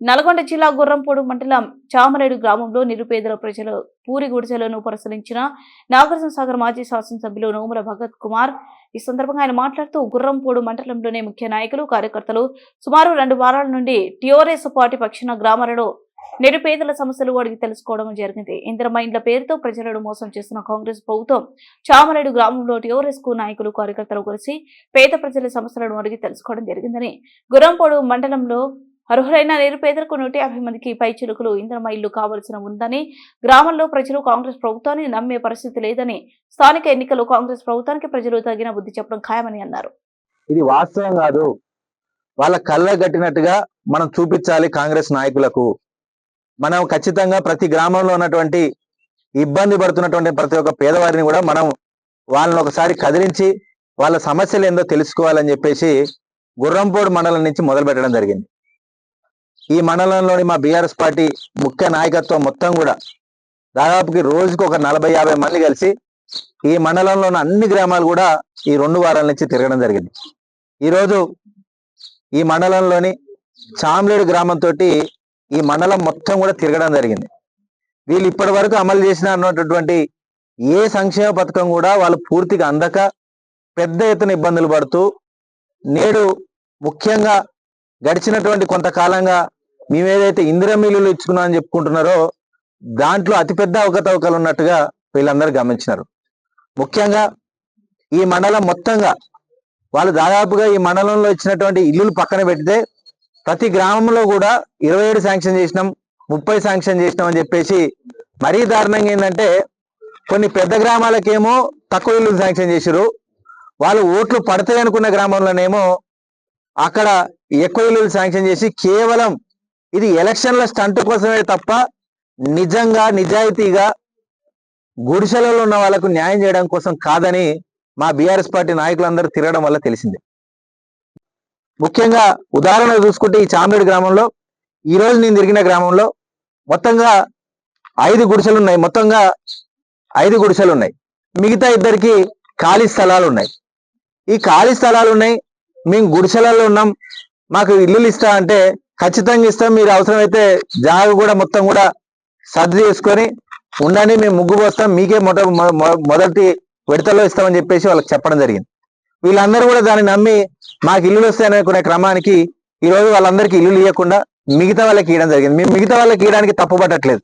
నల్గొండ జిల్లా గుర్రంపూడు మండలం చామరేడు గ్రామంలో నిరుపేదల ప్రజలు పూరి గుడిసెలను పరిశీలించిన నాగార్జున సాగర్ మాజీ శాసనసభ్యులు నోముల భగత్ కుమార్. ఈ సందర్భంగా ఆయన మాట్లాడుతూ గుర్రంపూడు మండలంలోని ముఖ్య నాయకులు కార్యకర్తలు సుమారు రెండు వారాల నుండి టియోరెస్ పార్టీ పక్షాన గ్రామాలలో నిరుపేదల సమస్యలు అడిగి తెలుసుకోవడం జరిగింది. ఇంద్రమైండ్ల పేరుతో ప్రజలను మోసం చేస్తున్న కాంగ్రెస్ ప్రభుత్వం చామరేడు గ్రామంలో టీఆర్ఎస్కు నాయకులు కార్యకర్తలు కలిసి పేద ప్రజల సమస్యలను అడిగి తెలుసుకోవడం జరిగిందని గుర్రంపోడు మండలంలో అర్హులైన నిరుపేదలకు నూట యాభై మందికి పై చిలుకలు ఇంద్రమ ఇల్లు కావలసిన ఉందని గ్రామంలో ప్రజలు కాంగ్రెస్ ప్రభుత్వాన్ని నమ్మే పరిస్థితి లేదని స్థానిక ఎన్నికల్లో కాంగ్రెస్ ప్రభుత్వానికి ప్రజలు తగిన బుద్ధి చెప్పడం ఖాయమని అన్నారు. ఇది వాస్తవం కాదు. వాళ్ళ కళ్ళ కట్టినట్టుగా మనం చూపించాలి కాంగ్రెస్ నాయకులకు. మనం ఖచ్చితంగా ప్రతి గ్రామంలో ఉన్నటువంటి ఇబ్బంది పడుతున్నటువంటి ప్రతి ఒక్క పేదవారిని కూడా మనం వాళ్ళని ఒకసారి కదిలించి వాళ్ళ సమస్యలు ఏందో తెలుసుకోవాలని చెప్పేసి గుర్రంపోడు మండలం నుంచి మొదలు పెట్టడం జరిగింది. ఈ మండలంలోని మా బీఆర్ఎస్ పార్టీ ముఖ్య నాయకత్వం మొత్తం కూడా దాదాపుకి రోజుకు ఒక నలభై యాభై మంది కలిసి ఈ మండలంలోని అన్ని గ్రామాలు కూడా ఈ రెండు వారాల నుంచి తిరగడం జరిగింది. ఈరోజు ఈ మండలంలోని చామ్లేడు గ్రామంతో ఈ మండలం మొత్తం కూడా తిరగడం జరిగింది. వీళ్ళు ఇప్పటి వరకు అమలు చేసిన అన్నటువంటి ఏ సంక్షేమ పథకం కూడా వాళ్ళు పూర్తిగా అందక పెద్ద ఎత్తున ఇబ్బందులు పడుతూ నేడు ముఖ్యంగా గడిచినటువంటి కొంతకాలంగా మేమేదైతే ఇందిరా మిల్లులు ఇచ్చుకున్నామని చెప్పుకుంటున్నారో దాంట్లో అతిపెద్ద అవకతవకలు ఉన్నట్టుగా వీళ్ళందరూ గమనించినారు. ముఖ్యంగా ఈ మండలం మొత్తంగా వాళ్ళు దాదాపుగా ఈ మండలంలో ఇచ్చినటువంటి ఇల్లులు పక్కన పెడితే ప్రతి గ్రామంలో కూడా ఇరవై ఏడు శాంక్షన్ చేసినాం ముప్పై శాంక్షన్ చేసినాం అని చెప్పేసి మరీ దారుణంగా ఏంటంటే కొన్ని పెద్ద గ్రామాలకేమో తక్కువ ఇల్లు శాంక్షన్ చేసిరు వాళ్ళు ఓట్లు పడతాయి అనుకున్న గ్రామంలోనేమో అక్కడ ఎక్కువ ఇల్లు శాంక్షన్ చేసి కేవలం ఇది ఎలక్షన్ల స్టంట్ కోసమే తప్ప నిజంగా నిజాయితీగా గుడిసెలలో ఉన్న వాళ్ళకు న్యాయం చేయడం కోసం కాదని మా బీఆర్ఎస్ పార్టీ నాయకులందరూ తిరగడం వల్ల తెలిసింది. ముఖ్యంగా ఉదాహరణ చూసుకుంటే ఈ చాంబేడు గ్రామంలో ఈ రోజు నేను తిరిగిన గ్రామంలో మొత్తంగా ఐదు గుడిసెలు ఉన్నాయి. మొత్తంగా ఐదు గుడిసెలు ఉన్నాయి. మిగతా ఇద్దరికి ఖాళీ స్థలాలు ఉన్నాయి. ఈ ఖాళీ స్థలాలు ఉన్నాయి. మేము గుడిసెలలో ఉన్నాం. మాకు ఇల్లులు ఇస్తా అంటే ఖచ్చితంగా ఇస్తాం. మీరు అవసరమైతే జాగ కూడా మొత్తం కూడా సర్ది చేసుకొని ఉండని మేము ముగ్గు పోస్తాం. మీకే మొట మొ- మొదటి విడతలో ఇస్తామని చెప్పేసి వాళ్ళకి చెప్పడం జరిగింది. వీళ్ళందరూ కూడా దాన్ని నమ్మి మాకు ఇల్లులు వస్తాయని అనుకునే క్రమానికి ఈ రోజు వాళ్ళందరికీ ఇల్లులు ఇవ్వకుండా మిగతా వాళ్ళకి ఇవ్వడం జరిగింది. మేము మిగతా వాళ్ళకి ఇవ్వడానికి తప్పుపట్టట్లేదు.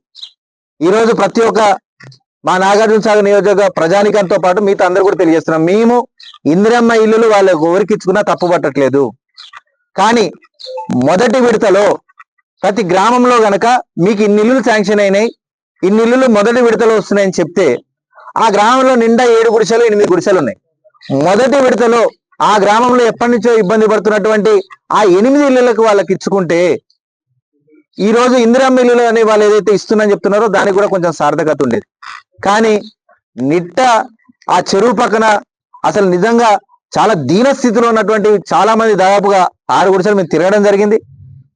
ఈ రోజు ప్రతి ఒక్క మా నాగార్జున సాగర్ నియోజక ప్రజానికంతో పాటు మిగతా అందరూ కూడా తెలియజేస్తున్నాం. మేము ఇందిరమ్మ ఇల్లులు వాళ్ళకు ఎవరికి ఇచ్చుకున్నా తప్పు పట్టట్లేదు కానీ మొదటి విడతలో ప్రతి గ్రామంలో గనక మీకు ఇన్ని ఇల్లులు శాంక్షన్ అయినాయి ఇన్ని ఇల్లులు మొదటి విడతలో వస్తున్నాయని చెప్తే ఆ గ్రామంలో నిండా ఏడు గుడిసెలు ఎనిమిది గుడిసెలు ఉన్నాయి. మొదటి విడతలో ఆ గ్రామంలో ఎప్పటి నుంచో ఇబ్బంది పడుతున్నటువంటి ఆ ఎనిమిది ఇళ్ళలకు వాళ్ళకి ఇచ్చుకుంటే ఈ రోజు ఇందిరమ్మ ఇల్లులు అని వాళ్ళు ఏదైతే ఇస్తున్నారని చెప్తున్నారో దానికి కూడా కొంచెం సార్థకత ఉండేది. కానీ నిట్ట ఆ చెరువు పక్కన అసలు నిజంగా చాలా దీన స్థితిలో ఉన్నటువంటి చాలా మంది దాదాపుగా ఆరు గుడిసెలు మేము తిరగడం జరిగింది.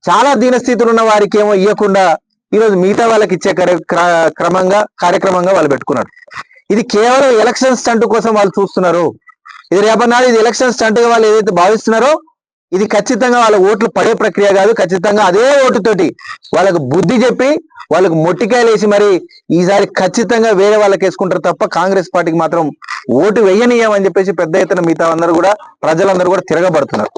చాలా దీన స్థితిలో ఉన్న వారికి ఏమో ఇవ్వకుండా ఈరోజు మిగతా వాళ్ళకి ఇచ్చే క్రమంగా కార్యక్రమంగా వాళ్ళు పెట్టుకున్నారు. ఇది కేవలం ఎలక్షన్ స్టంట్ కోసం వాళ్ళు చూస్తున్నారు. ఇది రేపన్నాడు ఇది ఎలక్షన్ స్టంట్గా వాళ్ళు ఏదైతే భావిస్తున్నారో ఇది ఖచ్చితంగా వాళ్ళ ఓట్లు పడే ప్రక్రియ కాదు. ఖచ్చితంగా అదే ఓటుతోటి వాళ్ళకు బుద్ధి చెప్పి వాళ్ళకు మొట్టికాయలు వేసి మరి ఈసారి ఖచ్చితంగా వేరే వాళ్ళకి వేసుకుంటారు తప్ప కాంగ్రెస్ పార్టీకి మాత్రం ఓటు వేయనీయమని చెప్పేసి పెద్ద ఎత్తున మిగతా అందరూ కూడా ప్రజలందరూ కూడా తిరగబడుతున్నారు.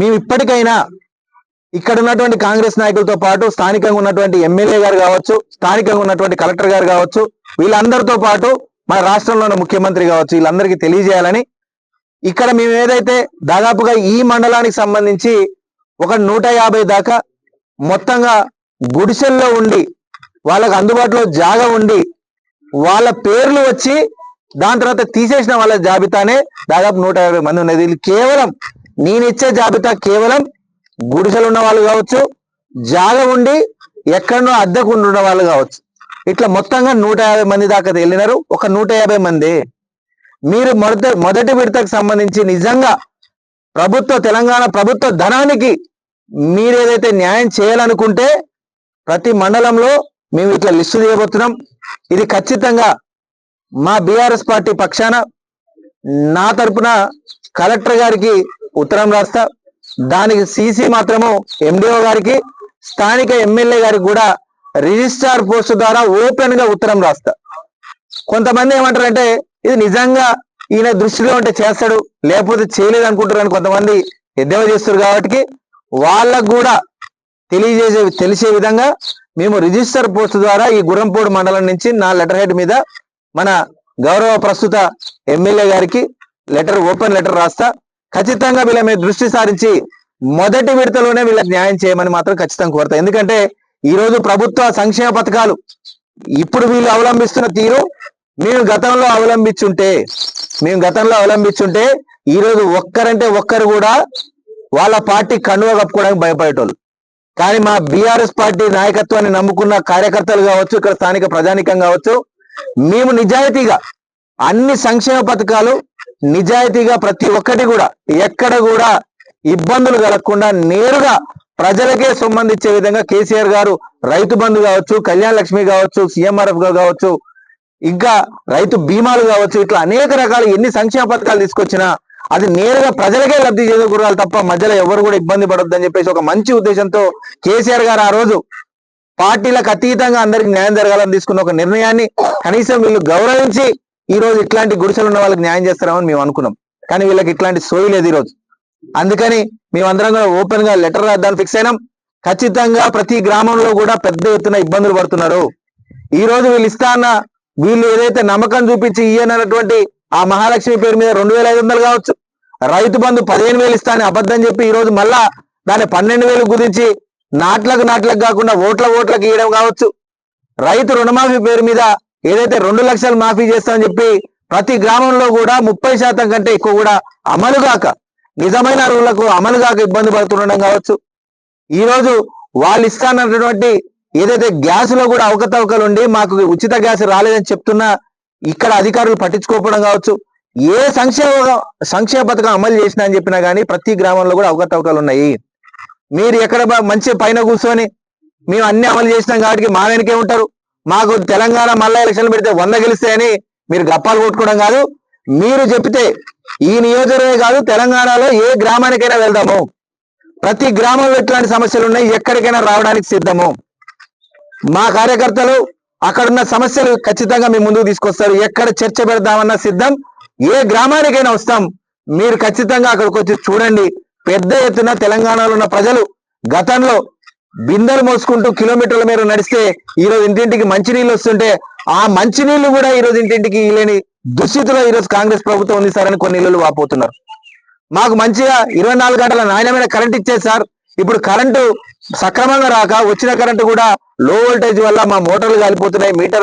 మేము ఇప్పటికైనా ఇక్కడ ఉన్నటువంటి కాంగ్రెస్ నాయకులతో పాటు స్థానికంగా ఉన్నటువంటి ఎమ్మెల్యే గారు కావచ్చు స్థానికంగా ఉన్నటువంటి కలెక్టర్ గారు కావచ్చు వీళ్ళందరితో పాటు మన రాష్ట్రంలో ఉన్న ముఖ్యమంత్రి కావచ్చు వీళ్ళందరికీ తెలియజేయాలని ఇక్కడ మేము ఏదైతే దాదాపుగా ఈ మండలానికి సంబంధించి ఒక నూట యాభై దాకా మొత్తంగా గుడిసెల్లో ఉండి వాళ్ళకు అందుబాటులో జాగా ఉండి వాళ్ళ పేర్లు వచ్చి దాని తర్వాత తీసేసిన వాళ్ళ జాబితానే దాదాపు నూట యాభై మంది ఉన్నది. వీళ్ళు కేవలం నేను ఇచ్చే జాబితా కేవలం గుడిసెలు ఉన్న వాళ్ళు కావచ్చు జాగ ఉండి ఎక్కడనో అద్దెకు ఉన్న వాళ్ళు కావచ్చు. ఇట్లా మొత్తంగా నూట యాభై మంది దాకా వెళ్ళినారు. ఒక నూట యాభై మంది. మీరు మొదట మొదటి విడతకు సంబంధించి నిజంగా ప్రభుత్వ తెలంగాణ ప్రభుత్వ ధనానికి మీరు ఏదైతే న్యాయం చేయాలనుకుంటే ప్రతి మండలంలో మేము ఇట్లా లిస్టు చేయబోతున్నాం. ఇది ఖచ్చితంగా మా బీఆర్ఎస్ పార్టీ పక్షాన నా తరపున కలెక్టర్ గారికి ఉత్తరం రాస్తా. దానికి సీసీ మాత్రము ఎండిఓ గారికి స్థానిక ఎమ్మెల్యే గారికి కూడా రిజిస్ట్రార్ పోస్ట్ ద్వారా ఓపెన్గా ఉత్తరం రాస్తా. కొంతమంది ఏమంటారంటే ఇది నిజంగా ఈయన దృష్టిలో ఉంటే చేస్తాడు లేకపోతే చేయలేదు అనుకుంటారని కొంతమంది ఎద్దేవా చేస్తారు కాబట్టి వాళ్ళకు కూడా తెలియజేసే తెలిసే విధంగా మేము రిజిస్టర్ పోస్ట్ ద్వారా ఈ గుర్రంపోడు మండలం నుంచి నా లెటర్ హెడ్ మీద మన గౌరవ ప్రస్తుత ఎమ్మెల్యే గారికి లెటర్ ఓపెన్ లెటర్ రాస్తా. ఖచ్చితంగా వీళ్ళ మీద దృష్టి సారించి మొదటి విడతలోనే వీళ్ళకి న్యాయం చేయమని మాత్రం ఖచ్చితంగా కోరుతా. ఎందుకంటే ఈ రోజు ప్రభుత్వ సంక్షేమ పథకాలు ఇప్పుడు వీళ్ళు అవలంబిస్తున్న తీరు మేము గతంలో అవలంబించుంటే మేము గతంలో అవలంబించుంటే ఈ రోజు ఒక్కరంటే ఒక్కరు కూడా వాళ్ళ పార్టీ కండువ కప్పుకోవడానికి భయపడేటోళ్ళు. కానీ మా బీఆర్ఎస్ పార్టీ నాయకత్వాన్ని నమ్ముకున్న కార్యకర్తలు కావచ్చు ఇక్కడ స్థానిక ప్రజానికం కావచ్చు మేము నిజాయితీగా అన్ని సంక్షేమ పథకాలు నిజాయితీగా ప్రతి ఒక్కటి కూడా ఎక్కడ కూడా ఇబ్బందులు కలగకుండా నేరుగా ప్రజలకే సంబంధించే విధంగా కేసీఆర్ గారు రైతు బంధు కావచ్చు కళ్యాణ లక్ష్మి కావచ్చు సీఎంఆర్ఎఫ్ కావచ్చు ఇంకా రైతు బీమాలు కావచ్చు ఇట్లా అనేక రకాల ఎన్ని సంక్షేమ పథకాలు తీసుకొచ్చినా అది నేరుగా ప్రజలకే లబ్ధి చేకూరాలి తప్ప మధ్యలో ఎవరు కూడా ఇబ్బంది పడొద్దని చెప్పేసి ఒక మంచి ఉద్దేశంతో కేసీఆర్ గారు ఆ రోజు పార్టీలకు అతీతంగా అందరికి న్యాయం జరగాలని తీసుకున్న ఒక నిర్ణయాన్ని కనీసం వీళ్ళు గౌరవించి ఈ రోజు ఇట్లాంటి గుడిసెలు ఉన్న వాళ్ళకి న్యాయం చేస్తారని మేము అనుకున్నాం. కానీ వీళ్ళకి ఇట్లాంటి సోయి లేదు ఈ రోజు అందుకని మేమందరం కూడా ఓపెన్గా లెటర్ రాద్దాన్ని ఫిక్స్ అయినాం. ఖచ్చితంగా ప్రతి గ్రామంలో కూడా పెద్ద ఎత్తున ఇబ్బందులు పడుతున్నారు. ఈ రోజు వీళ్ళు ఇస్తా అన్న వీళ్ళు ఏదైతే నమ్మకం చూపించి ఇయ్యనటువంటి ఆ మహాలక్ష్మి పేరు మీద రెండు వేల ఐదు వందలు కావచ్చు. రైతు బంధు పదిహేను వేలు ఇస్తా అని అబద్ధం చెప్పి ఈ రోజు మళ్ళా దాన్ని పన్నెండు వేలు కుదించి నాట్లకు నాట్లకు కాకుండా ఓట్ల ఓట్లకు ఇవ్వడం కావచ్చు. రైతు రుణమాఫీ పేరు మీద ఏదైతే రెండు లక్షలు మాఫీ చేస్తామని చెప్పి ప్రతి గ్రామంలో కూడా ముప్పై శాతం కంటే ఎక్కువ కూడా అమలు కాక నిజమైన అరువులకు అమలు కాక ఇబ్బంది పడుతుండడం కావచ్చు. ఈ రోజు వాళ్ళు ఇస్తానన్నటువంటి ఏదైతే గ్యాస్లో కూడా అవకతవకలు ఉండి మాకు ఉచిత గ్యాస్ రాలేదని చెప్తున్నా ఇక్కడ అధికారులు పట్టించుకోకపోవడం కావచ్చు. ఏ సంక్షేమ సంక్షేమ పథకం అమలు చేసినా అని చెప్పినా గానీ ప్రతి గ్రామంలో కూడా అవకతవకలు ఉన్నాయి. మీరు ఎక్కడ మంచి పైన కూర్చొని మేము అన్ని అమలు చేసినాం కాబట్టి మా వెనకే ఉంటారు. మాకు తెలంగాణ మళ్ళా ఎలక్షన్లు పెడితే వంద గెలిస్తాయని మీరు గప్పాలు కొట్టుకోవడం కాదు. మీరు చెప్తే ఈ నియోజకవర్గమే కాదు తెలంగాణలో ఏ గ్రామానికైనా వెళ్దాము. ప్రతి గ్రామంలో ఎట్లాంటి సమస్యలు ఉన్నాయి ఎక్కడికైనా రావడానికి సిద్ధము. మా కార్యకర్తలు అక్కడున్న సమస్యలు ఖచ్చితంగా మీ ముందుకు తీసుకొస్తారు. ఎక్కడ చర్చ పెడదామన్న సిద్ధం ఏ గ్రామానికైనా వస్తాం. మీరు ఖచ్చితంగా అక్కడికి వచ్చి చూడండి. పెద్ద ఎత్తున తెలంగాణలో ఉన్న ప్రజలు గతంలో బిందెలు మోసుకుంటూ కిలోమీటర్ల మేర నడిస్తే ఈరోజు ఇంటింటికి మంచినీళ్ళు వస్తుంటే ఆ మంచినీళ్ళు కూడా ఈరోజు ఇంటింటికి లేని దుస్థితిలో ఈరోజు కాంగ్రెస్ ప్రభుత్వం ఉంది సార్ అని కొన్ని ఇళ్ళు వాపోతున్నారు. మాకు మంచిగా ఇరవై నాలుగు గంటల నాణ్యమైన కరెంట్ ఇచ్చేది సార్. ఇప్పుడు కరెంటు సక్రమంగా రాక వచ్చిన కరెంటు కూడా లో వోల్టేజ్ వల్ల మా మోటార్లు కాలిపోతున్నాయి మీటర్లు